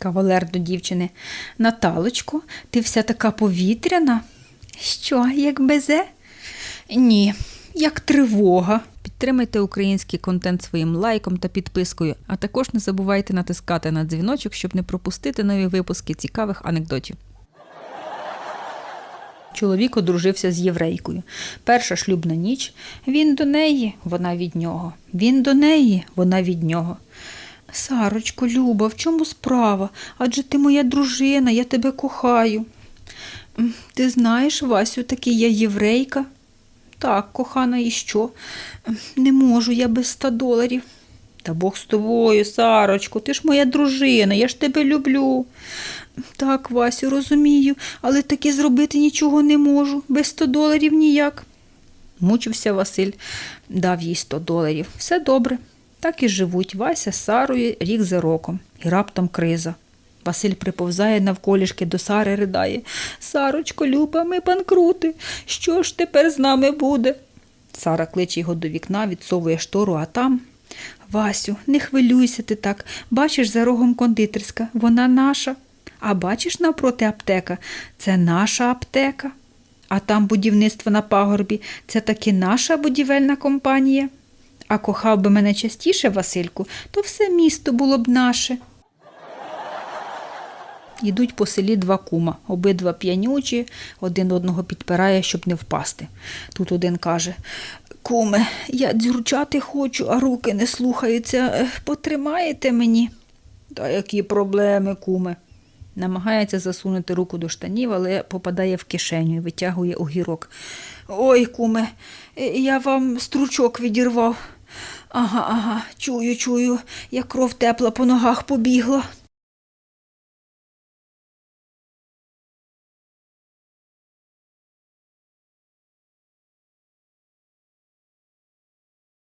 Кавалер до дівчини. Наталочко, ти вся така повітряна. Що, як безе? Ні, як тривога. Підтримайте український контент своїм лайком та підпискою, а також не забувайте натискати на дзвіночок, щоб не пропустити нові випуски цікавих анекдотів. Чоловік одружився з єврейкою. Перша шлюбна ніч. Він до неї, вона від нього. Він до неї, вона від нього. Сарочко, Люба, в чому справа? Адже ти моя дружина, я тебе кохаю. Ти знаєш, Васю, таки я єврейка. Так, кохана, і що? Не можу я без ста доларів. Та Бог з тобою, Сарочко, ти ж моя дружина, я ж тебе люблю. Так, Васю, розумію, але таки зробити нічого не можу. Без 100 доларів ніяк. Мучився Василь, дав їй 100 доларів. Все добре. Так і живуть Вася з Сарою рік за роком. І раптом криза. Василь приповзає навколішки до Сари, ридає. Сарочко, Люба, ми банкрути. Що ж тепер з нами буде? Сара кличе його до вікна, відсовує штору, а там. Васю, не хвилюйся ти так. Бачиш за рогом кондитерська, вона наша. А бачиш навпроти аптека, це наша аптека. А там будівництво на пагорбі, це таки наша будівельна компанія. А кохав би мене частіше, Васильку, то все місто було б наше. Йдуть по селі два кума, обидва п'янючі, один одного підпирає, щоб не впасти. Тут один каже: Куме, я дзюрчати хочу, а руки не слухаються. Е, Потримаєте мені? Та які проблеми, куме? Намагається засунути руку до штанів, але попадає в кишеню і витягує огірок. Ой, куме, е, я вам стручок відірвав. Ага, ага, чую, чую, як кров тепла по ногах побігла.